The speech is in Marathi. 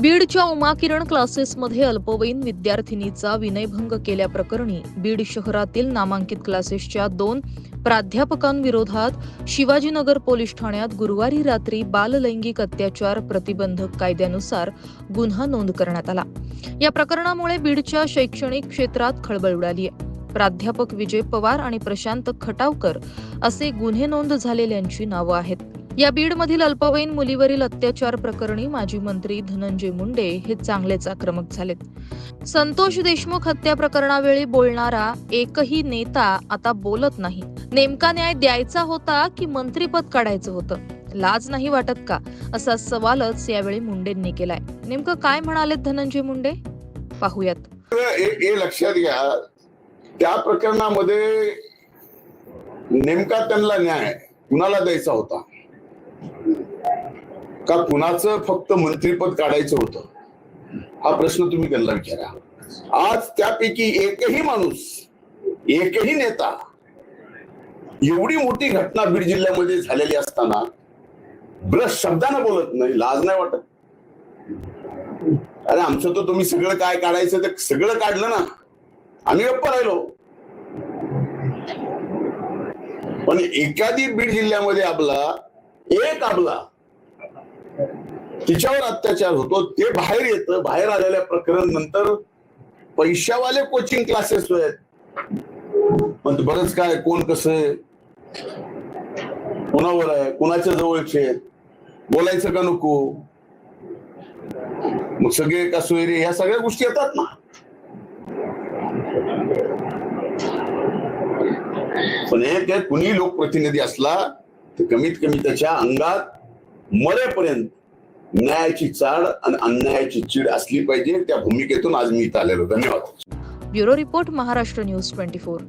बीडच्या उमा किरण क्लासेसमध्ये अल्पवयीन विद्यार्थिनीचा विनयभंग केल्याप्रकरणी बीड शहरातील नामांकित क्लासेसच्या दोन प्राध्यापकांविरोधात शिवाजीनगर पोलीस ठाण्यात गुरुवारी रात्री बाललैंगिक अत्याचार प्रतिबंधक कायद्यानुसार गुन्हा नोंद करण्यात आला. या प्रकरणामुळे बीडच्या शैक्षणिक क्षेत्रात खळबळ उडाली आहे. प्राध्यापक विजय पवार आणि प्रशांत खटावकर असे गुन्हे नोंद झालेल्यांची नावं आहेत. या बीडमधील अल्पवयीन मुलीवरील अत्याचार प्रकरणी माजी मंत्री धनंजय मुंडे हे चांगलेच आक्रमक झालेत. संतोष देशमुख हत्या प्रकरणावेळी बोलणारा एकही नेता आता बोलत नाही. नेमका न्याय द्यायचा होता की मंत्रीपद काढायचं होतं? लाज नाही वाटत का? असा सवालच यावेळी मुंडेंनी केलाय. नेमकं काय म्हणालेत धनंजय मुंडे? पाहूयात. हे लक्षात घ्या. त्या प्रकरणामध्ये नेमका त्यांना न्याय कुणाला द्यायचा होता? का कुणाचं फक्त मंत्रीपद काढायचं होतं? हा प्रश्न तुम्ही त्यांना विचारा. आज त्यापैकी एकही माणूस एकही नेता एवढी मोठी घटना बीड जिल्ह्यामध्ये झालेली असताना ब्रश शब्दानं बोलत नाही लाज नाही वाटत. अरे आमचं तर तुम्ही सगळं काय काढायचं ते सगळं काढलं ना. आम्ही गप्प राहिलो. पण एखादी बीड जिल्ह्यामध्ये आपला एक आपला तिच्यावर अत्याचार होतो. ते बाहेर येतं. बाहेर आलेल्या प्रकरण नंतर पैशावाले कोचिंग क्लासेस आहेत पण बरंच काय कोण कसं आहे? कोणावर आहे? कोणाच्या जवळचे बोलायचं का नको? मग सगळे का सोयरे ह्या सगळ्या गोष्टी येतात ना. पण एक कुणी लोकप्रतिनिधी असला तर कमीत कमी त्याच्या अंगात मरेपर्यंत न्यायाची चाड आणि अन्यायाची चीड असली पाहिजे. त्या भूमिकेतून आज मी इथं आलेलो. धन्यवाद. Bureau report Maharashtra news twenty four.